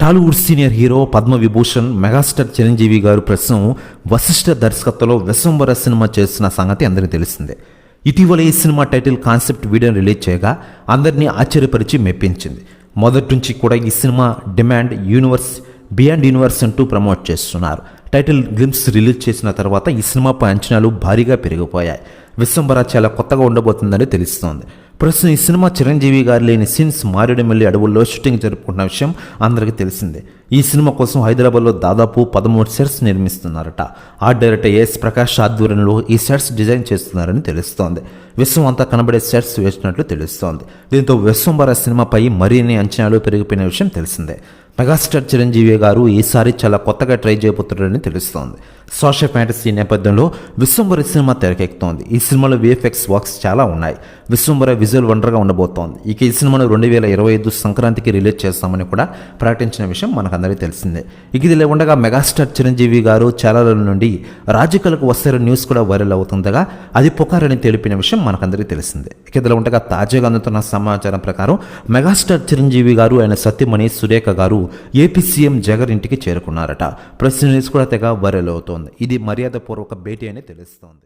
Tollywood senior hero Padma Vibhushan megastar Chiranjeevi గారు ప్రస్తుతం వశిష్ఠ దర్శకత్వంలో విశ్వంబర సినిమా చేస్తున్న సంగతి అందరికీ తెలిసిందే. ఇటీవల ఈ సినిమా టైటిల్ కాన్సెప్ట్ వీడియోని రిలీజ్ చేయగా అందరినీ ఆశ్చర్యపరిచి మెప్పించింది. మొదటి నుంచి కూడా ఈ cinema demand universe beyond universe అంటూ ప్రమోట్ చేస్తున్నారు. టైటిల్ గ్లిమ్స్ రిలీజ్ చేసిన తర్వాత ఈ సినిమాపై అంచనాలు భారీగా పెరిగిపోయాయి. విశ్వంబర చాలా కొత్తగా ఉండబోతుందని తెలుస్తోంది. ప్రస్తుతం ఈ సినిమా చిరంజీవి గారు లేని సీన్స్ మారేడుమిల్లి అడవుల్లో షూటింగ్ జరుపుకుంటున్న విషయం అందరికీ తెలిసిందే. ఈ సినిమా కోసం హైదరాబాద్లో దాదాపు పదమూడు సెట్స్ నిర్మిస్తున్నారట. ఆర్ట్ డైరెక్టర్ ఎస్ ప్రకాష్ ఆధ్వర్యంలో ఈ సెట్స్ డిజైన్ చేస్తున్నారని తెలుస్తోంది. విశ్వం అంతా కనబడే సెట్స్ వేసినట్లు తెలుస్తోంది. దీంతో విశ్వంబర సినిమాపై మరిన్ని అంచనాలు పెరిగిపోయిన విషయం తెలిసిందే. మెగాస్టార్ చిరంజీవి గారు ఈసారి చాలా కొత్తగా ట్రై చేయబోతున్నారని తెలుస్తోంది. సోషల్ ఫ్యాంటసీ నేపథ్యంలో విశ్వంబరి సినిమా తెరకెక్కుతోంది. ఈ సినిమాలో విఎఫ్ఎక్స్ వర్క్స్ చాలా ఉన్నాయి. విశ్వంబర విజువల్ వండర్గా ఉండబోతోంది. ఇక ఈ సినిమాను రెండు వేల ఇరవై ఐదు సంక్రాంతికి రిలీజ్ చేస్తామని కూడా ప్రకటించిన విషయం మనకందరికీ తెలిసిందే. ఇక ఇది ఉండగా మెగాస్టార్ చిరంజీవి గారు చాలా రోజుల నుండి రాజకీయాలకు వస్తారని న్యూస్ కూడా వైరల్ అవుతుండగా అది పుకారని తెలిపిన విషయం మనకందరికీ తెలిసిందే. ఇక ఇదిలో ఉండగా తాజాగా అందుతున్న సమాచారం ప్రకారం మెగాస్టార్ చిరంజీవి గారు ఆయన సత్యమణి సురేఖ గారు ఏపీ సీఎం జగన్ ఇంటికి చేరుకున్నారట. ప్రెస్ న్యూస్ కూడా తెగ వైరల్ అవుతోంది. ఇది మర్యాదపూర్వక భేటీ అని తెలుస్తోంది.